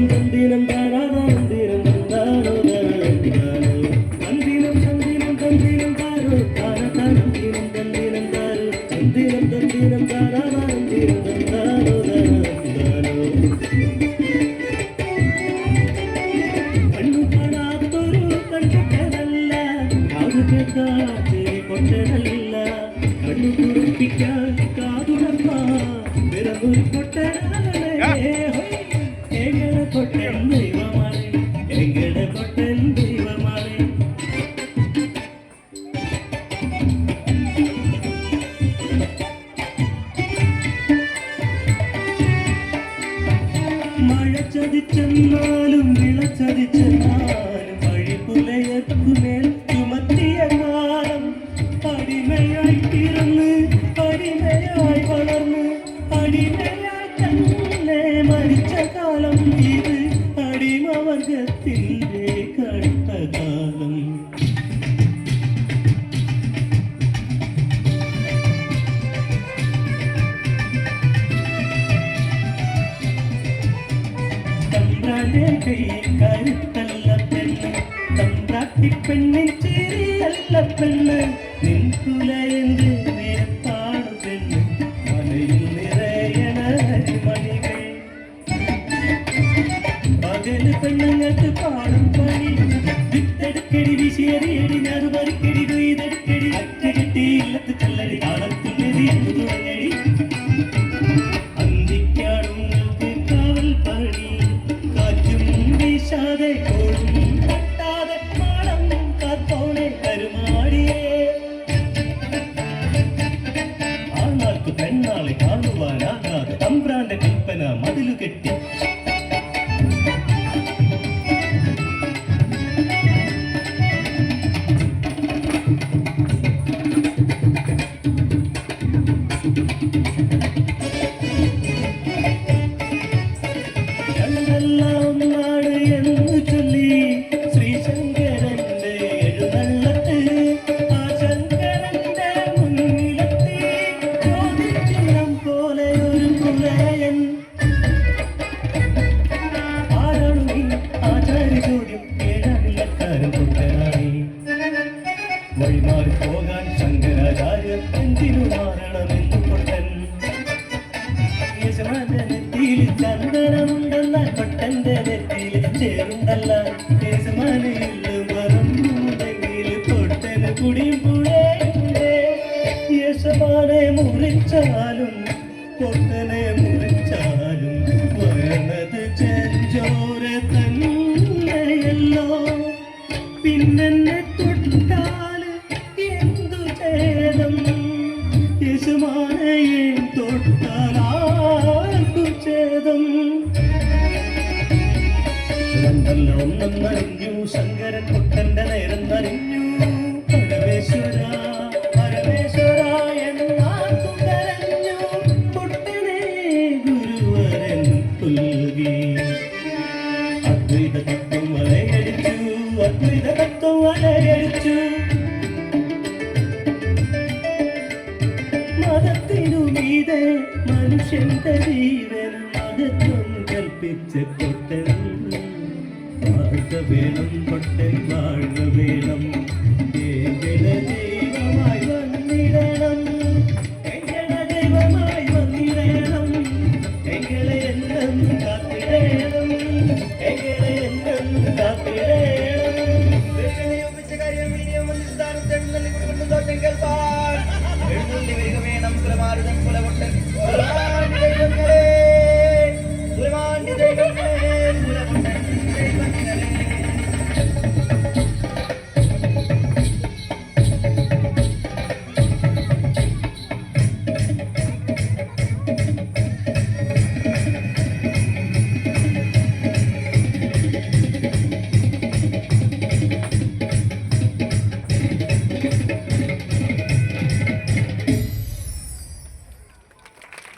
தந்திரம் தந்திரம் தந்திரம் தந்திரம் தந்திரம் தந்திரம் தாரு தார தந்திரம் தந்திரம் தாரு. தந்திரம் தந்திரம் தாரா தந்திரம் தந்தாரோ தாரோ கண்ணு படாத்தொரு கண்டதல்ல காது கேட்டா கொண்டதல்ல கண்ணு 什么 கை கருத்தல்ல பெண்ணு. தந்தாட்டி பெண்ணின் சிறி அல்ல பெண்ணு. நின் குல என்று நேர்த்தாடு பெண்ணு. மலையில் நிறையன மணிகள் பகல் பெண்ணுங்களுக்கு பாடும் பணி. வித்தெடுக்கடி விசிறி Saturday. പിന്നെന്നെ തൊട്ടാൽ എന്തു ഛേദം യേശുമാനയെ തൊട്ടാലാർക്കു ഛേദം? രണ്ടല്ല ഒന്നെന്നറിഞ്ഞു ശങ്കരൻ പൊട്ടന്റെ നേരം നറിഞ്ഞു പരമേശ്വര പരമേശ്വര എന്നാർക്കു കരഞ്ഞു? ഗുരുവരൻ പുൽകി. അദ്വൈത ചെയ്ത് മനുഷ്യന്റെ ജീവൻ മഹത്വം കൽപ്പിച്ച കൊട്ടൻ വേണം കൊട്ടൻ വാഴ്ന്ന വേണം